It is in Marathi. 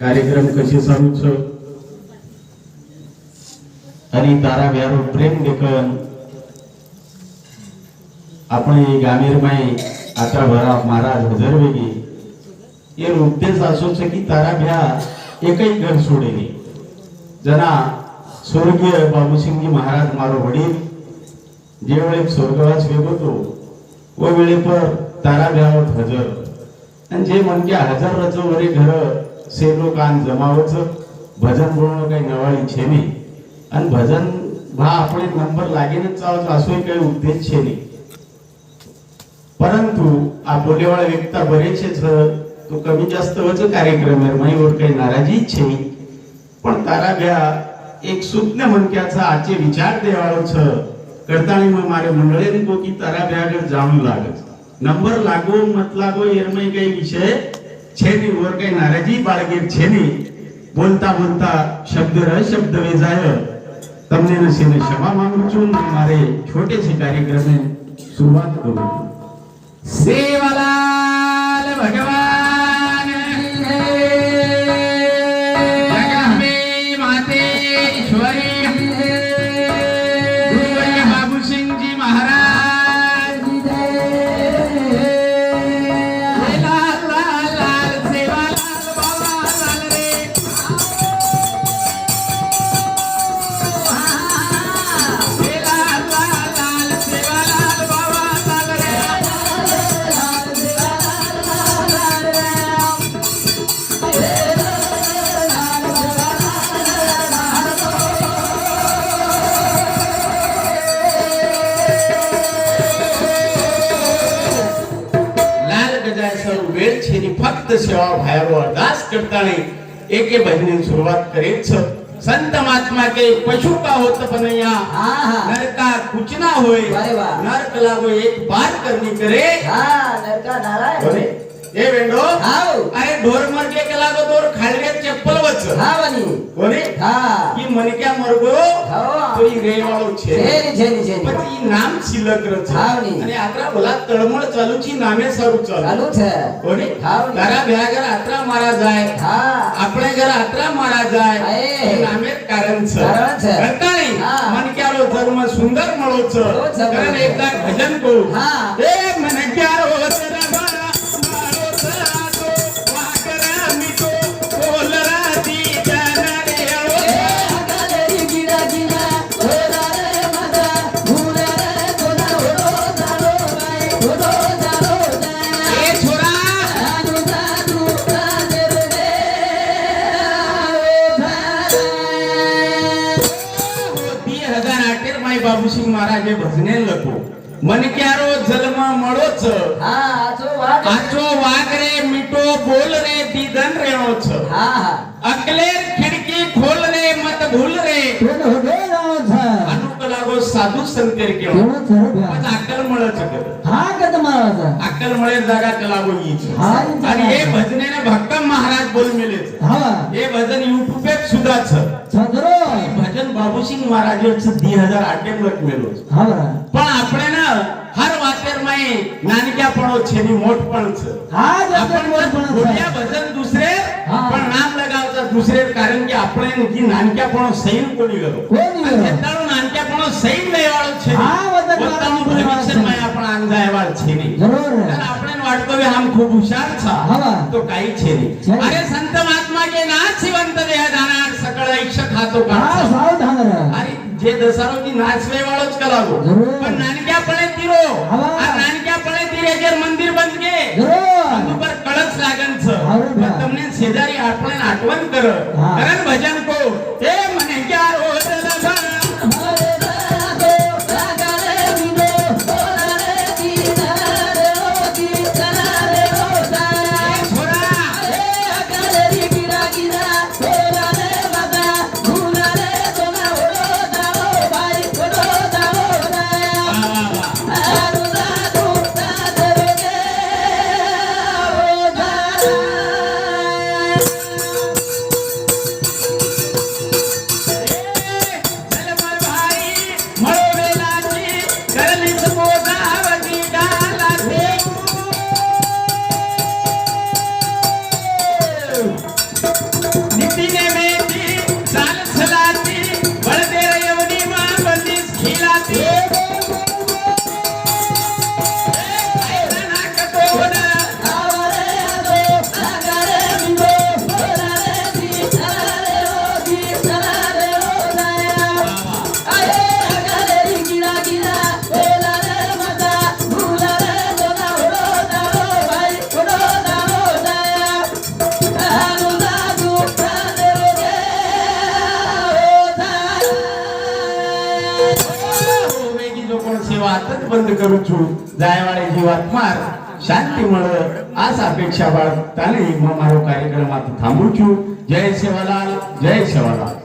કાર્યક્રમ કશી શરૂ છે અને તારા વ્યારો પ્રેમ દેખન આપણે ગામીરમાં आता भरा महाराज हजर वेगी એ ઉદ્દેશ આશો છે કે તારા ભ્યા એકઈ ઘર છોડેલી जना स्वर्गीय बाबूसिंगजी महाराज मारो वडील जे वेळेत स्वर्गवास वेगतो व वेळेपर तारा भ्यावत हजर आणि जे म्हणके हजार रचो वरे શેરનું કાન જમાવો છો ભજન ગુણો કંઈ નવાળી છે નહીં અને ભજન માં આપણે નંબર લાગીને જ ચાલો છો આશો કઈ ઉદ્દેશ છે નહીં પરંતુ આ બોલેવાળા વ્યક્તા ભરે છે તો કમી जास्त વચ્ચે કાર્યक्रम आहे माझी काही नाराजी છે પણ તારા ગયા એક સૂત્ને મનક્યાचा આચે વિચાર દેવાળો છે કરતાણીમાં મારે મંડળે કોકી તારા બે આગળ જાણું લાગે નંબર લાગવો મત લાગો એમાં કઈ વિષય છે નહીં ઓર કઈ નારાજી બાળગીર છે નહીં બોલતા બોલતા શબ્દ રહ શબ્દ વેજાય તમને નસીને ક્ષમા માંગુ છું ને મારે छोटे से कार्यक्रम में शुरुआत करू છું ની ફક્ત સેવા ભાયરો અરદાસ કરતાણી એકે ભજનની શરૂઆત કરી છે સંત મહાત્મા કે પશુ કા હોત હા. નર કા કુછ ના હોય. નર કલાગો એક બાત કરની કરે હા નરકા નારાયણ ए वेंडो हाव. अरे ढोर मरके केला तो दोर खालगे चप्पल वच. हाव आणि कोणी? हा. ई मनक्या मरगो हाव तो ई रे वाळो छे छे छे छे पण ई नाम शिलक र छे हाव आणि आत्रा बोला तळमळ चालूची नामे सरू चालू. चालू छे कोणी? हाव घरा भ्या घर आत्रा मारा जाय. हा. आपले घर आत्रा मारा जाय. ए नामे कारण छे कारण छे घटाई मनक्यालो धर्म सुंदर मळोच. कारण एकदा भजन करू. हा. ए બાબુસિંહ મહારાજે ભજને લખો મને ક્યારો જન્મ મળો છે હા આજો વાત આચો વાગ રે મીઠો બોલ રે દીદન રેણો છે હા હા અકલેર ખિડકી ખોલ રે મત ભૂલ રે કોણ હોડે રાવ છે આનું કલાગો સાધુ સંતેર કેવો કોણ છે પછી અક્કલ મળે છે કે હા કદ મારા છે અક્કલ મળે જાગા કલાગો ઈ છે હા, ઈ છે. અને એ ભજને ને ભક્કમ મહારાજ બોલ મેલે છે હા એ ભજન યુટ્યુબ पे સુધા છે છદરો એ ભજન બાબુસિંહ મહારાજે છે 2008 માં મેલો છે હા પણ આપણે ને હર વાતેરમાં એ નાનક્યાપણો છે ની મોટપણ છે હા જતન આપણને મોર પણ બોલ્યા ભજન દુસરે હા. પણ નામ લગાવતા દુસરે કારણ કે આપણે નથી નાનક્યાપણો સહીન કોની ગયો કોની ગયો? જેટલાનો નાનક્યાપણો સહીન લેવાળો છે ને, હા, વતન પોતાનું વાળો ભવિષ્યમાં આપણા અંધાયવાળ છે નહીં જરૂર અને આપણે વાટકો બી આમ ખૂબ હુશાર છે હા. તો કાઈ છે નહીં છે. અરે સંત મહાત્મા કે ના શિવંત દેહ દાનાર સકળ ઈક્ષ ખાતો હા કાઢ સાવધાન રહે અરે જે દશારોથી નાચવે વાળો જ કલાવો જરૂર. પણ નાનક્યા પડે તીરો હા. આ નાનક્યા પડે તીરે જે મંદિર બંધ કે જરૂર ઉપર કળશ લાગન છે હા, પણ બા. તમને સેજારી આપણે આટવન કરો હા. કરન ભજન आतच बंद करून ठेवू. जायवाळे जीवात मार. शांती मळ आज अपेक्षा बाळगताने मग मारो कार्यक्रमात थांबू छू जय सेवालाल जय सेवालाल.